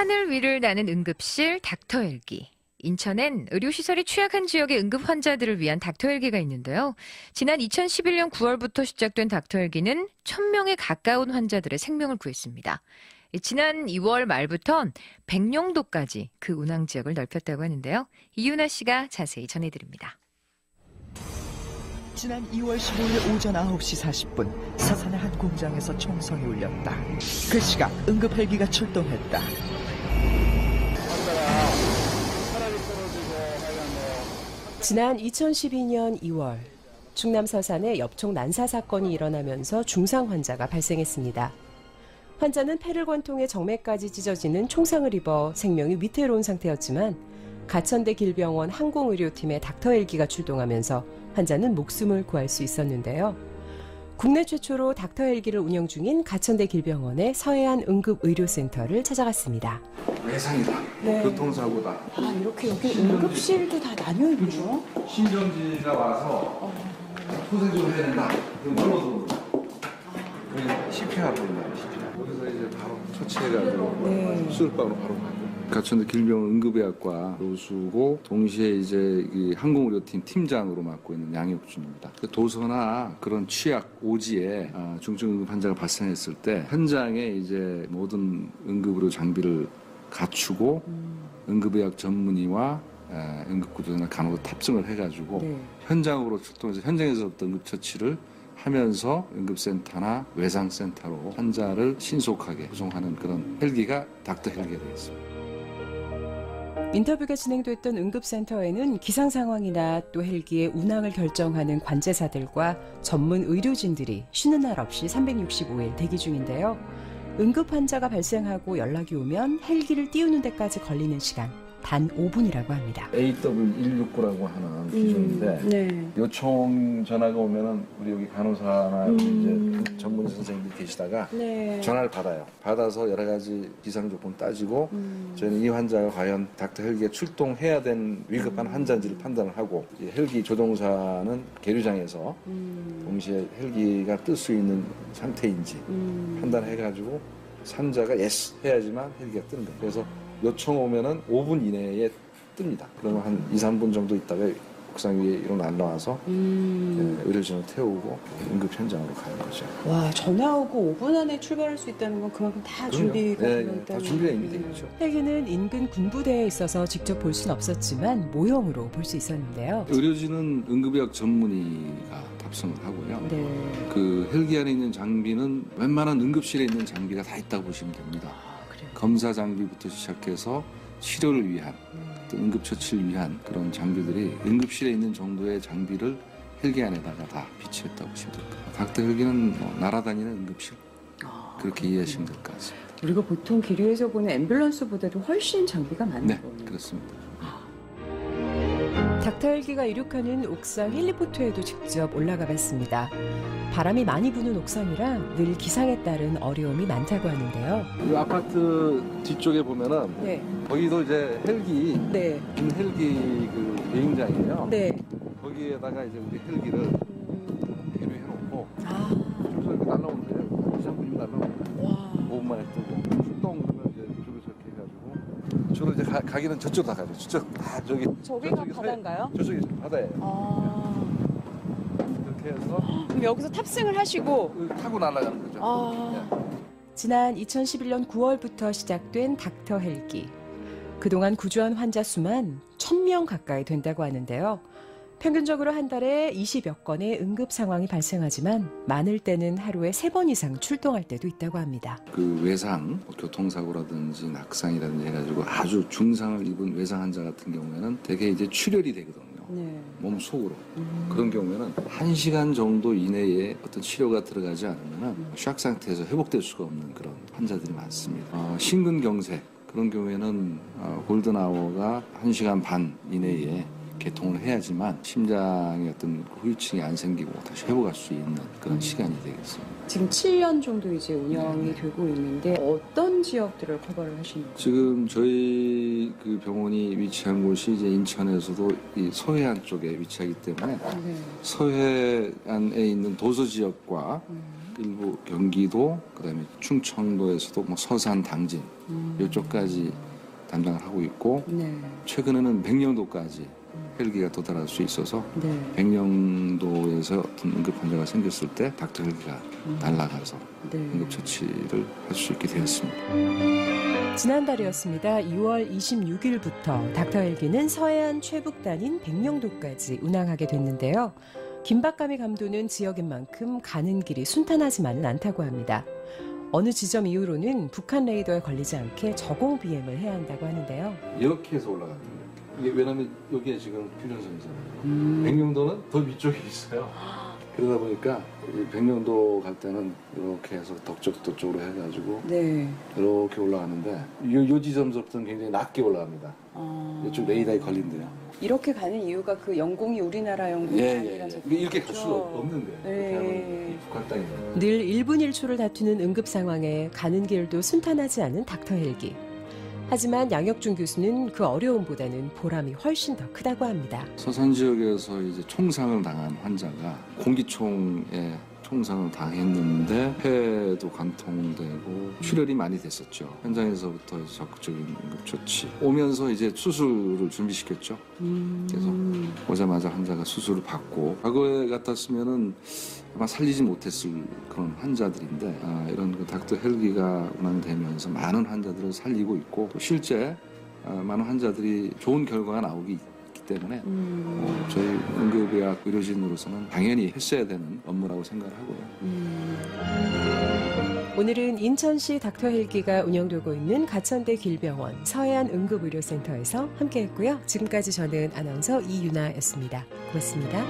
하늘 위를 나는 응급실 닥터 헬기. 인천엔 의료시설이 취약한 지역의 응급 환자들을 위한 닥터 헬기가 있는데요. 지난 2011년 9월부터 시작된 닥터 헬기는 1000명에 가까운 환자들의 생명을 구했습니다. 지난 2월 말부턴 백령도까지 그 운항 지역을 넓혔다고 하는데요. 이윤아 씨가 자세히 전해드립니다. 지난 2월 15일 오전 9시 40분 사산의 한 공장에서 총성이 울렸다. 그 시각 응급 헬기가 출동했다. 지난 2012년 2월 충남 서산에 엽총 난사 사건이 일어나면서 중상 환자가 발생했습니다. 환자는 폐를 관통해 정맥까지 찢어지는 총상을 입어 생명이 위태로운 상태였지만 가천대 길병원 항공의료팀의 닥터 헬기가 출동하면서 환자는 목숨을 구할 수 있었는데요. 국내 최초로 닥터 헬기를 운영 중인 가천대 길병원의 서해안 응급의료센터를 찾아갔습니다. 외상이다. 네. 교통사고다. 아, 이렇게 여기 응급실도 다 나뉘어 있네요. 신경지가 와서 소생 좀 해야 된다. 그럼 물어서 CPR 보인다. 거기서 이제 바로 처치해가지고 네. 수술방으로 바로 가고. 가천대 길병원 응급의학과 교수고 동시에 이제 이 항공의료팀 팀장으로 맡고 있는 양혁준입니다. 그 도서나 그런 취약 오지에 아, 중증 응급 환자가 발생했을 때 현장에 이제 모든 응급의료 장비를 갖추고 응급의학 전문의와 에, 응급구조나 간호사 탑승을 해가지고 네. 현장으로 출동해서 현장에서부터 응급처치를 하면서 응급센터나 외상센터로 환자를 신속하게 구송하는 그런 헬기가 닥터 헬기가 되겠습니다. 인터뷰가 진행됐던 응급센터에는 기상 상황이나 또 헬기의 운항을 결정하는 관제사들과 전문 의료진들이 쉬는 날 없이 365일 대기 중인데요. 응급 환자가 발생하고 연락이 오면 헬기를 띄우는 데까지 걸리는 시간 단 5분이라고 합니다. AW169라고 하는 기종인데 네. 요청 전화가 오면은 우리 여기 간호사나 음. 이제 전문 선생님들 계시다가 네. 전화를 받아요. 받아서 여러 가지 기상 조건 따지고 음. 저희는 이 환자가 과연 닥터 헬기에 출동해야 된 위급한 환자인지를 판단을 하고 이 헬기 조종사는 계류장에서 음. 동시에 헬기가 뜰 수 있는 상태인지 음. 판단해가지고 산자가 예스 해야지만 헬기가 뜨는 거예요. 그래서 요청 오면은 5분 이내에 뜹니다. 그러면 한 2, 3분 정도 있다가 옥상 위에 이로 날라와서 음. 예, 의료진을 태우고 응급 현장으로 가는 거죠. 와, 전화 오고 5분 안에 출발할 수 있다는 건 그만큼 다 그럼요. 준비가 예, 되어 예, 다 준비가 이미. 되어 있죠. 헬기는 인근 군부대에 있어서 직접 볼 수는 없었지만 모형으로 볼 수 있었는데요. 의료진은 응급의학 전문의가 탑승을 하고요. 네. 그 헬기 안에 있는 장비는 웬만한 응급실에 있는 장비가 다 있다고 보시면 됩니다. 아. 검사 장비부터 시작해서 치료를 위한 또 응급처치를 위한 그런 장비들이 응급실에 있는 정도의 장비를 헬기 안에다가 다 비치했다고 보시면 될 겁니다. 닥터 헬기는 뭐 날아다니는 응급실 아, 그렇게 이해하시면 될 것 같습니다. 우리가 보통 길이에서 보는 앰뷸런스보다도 훨씬 장비가 많은 네, 거네요. 그렇습니다. 헬기가 이륙하는 옥상 헬리포트에도 직접 올라가 봤습니다. 바람이 많이 부는 옥상이라 늘 기상에 따른 어려움이 많다고 하는데요. 이 아파트 뒤쪽에 보면은 네. 거기도 이제 헬기 네. 긴 헬기 그 비행장이에요. 네. 거기에다가 이제 우리 헬기를 가, 가기는 저쪽 다 가죠. 저쪽 다 저기 저기가 저쪽이 바다인가요? 저쪽이 바다예요. 아. 이렇게 해서 그럼 여기서 탑승을 하시고 타고 날아가는 거죠. 아. 지난 2011년 9월부터 시작된 닥터 헬기. 그동안 구조한 환자 수만 1000명 가까이 된다고 하는데요. 평균적으로 한 달에 20여 건의 응급 상황이 발생하지만 많을 때는 하루에 3번 이상 출동할 때도 있다고 합니다. 그 외상, 뭐 교통사고라든지 낙상이라든지 해가지고 아주 중상을 입은 외상 환자 같은 경우에는 대개 이제 출혈이 되거든요. 네. 몸 속으로. 음. 그런 경우에는 한시간 정도 이내에 어떤 치료가 들어가지 않으면 음. 샥 상태에서 회복될 수가 없는 그런 환자들이 많습니다. 어, 심근경색 그런 경우에는 어, 골든아워가 한시간 반 이내에 개통을 해야지만 심장의 어떤 후유증이 안 생기고 다시 회복할 수 있는 그런 음. 시간이 되겠습니다. 지금 7년 정도 이제 운영이 네. 되고 있는데 어떤 지역들을 커버를 하시는 거예요? 지금 저희 그 병원이 위치한 곳이 이제 인천에서도 이 서해안 쪽에 위치하기 때문에 네. 서해안에 있는 도서 지역과 음. 일부 경기도 그다음에 충청도에서도 뭐 서산 당진 이쪽까지 담당을 하고 있고 네. 최근에는 백령도까지 헬기가 도달할 수 있어서 네. 백령도에서 어떤 응급 환자가 생겼을 때 닥터 헬기가 날아가서 네. 응급 처치를 할 수 있게 되었습니다. 지난달이었습니다. 2월 26일부터 닥터 헬기는 서해안 최북단인 백령도까지 운항하게 됐는데요. 김박감이 감도는 지역인 만큼 가는 길이 순탄하지만은 않다고 합니다. 어느 지점 이후로는 북한 레이더에 걸리지 않게 저공 비행을 해야 한다고 하는데요. 이렇게 해서 거예요. 이게 왜냐면 여기에 지금 휴전선이잖아요. 음. 백령도는 더 위쪽에 있어요. 그러다 보니까 이 백령도 갈 때는 이렇게 해서 덕적도 쪽으로 해가지고 네. 이렇게 올라가는데 요, 요 지점서부터는 굉장히 낮게 올라갑니다. 어. 이쪽 레이더에 걸린대요. 이렇게 가는 이유가 그 영공이 우리나라 영공이라는 예, 이렇게 갈 수가 없는 거예요. 이렇게 네. 이 북한 땅이에요. 늘 1분 1초를 다투는 응급 상황에 가는 길도 순탄하지 않은 닥터 헬기. 하지만 양혁준 교수는 그 어려움보다는 보람이 훨씬 더 크다고 합니다. 서산 지역에서 이제 총상을 당한 환자가 공기총에 총상을 당했는데 폐도 관통되고 출혈이 많이 됐었죠. 현장에서부터 적극적인 응급 조치. 오면서 이제 수술을 준비시켰죠. 그래서 오자마자 환자가 수술을 받고 과거에 같았으면은 아마 살리지 못했을 그런 환자들인데 아, 이런 그 닥터 헬기가 운항되면서 많은 환자들을 살리고 있고 또 실제 아, 많은 환자들이 좋은 결과가 나오기 때문에 음. 어, 저희 응급의학 의료진으로서는 당연히 했어야 되는 업무라고 생각을 하고요. 음. 오늘은 인천시 닥터 헬기가 운영되고 있는 가천대 길병원 서해안 응급의료센터에서 함께했고요. 지금까지 저는 아나운서 이윤아였습니다. 고맙습니다.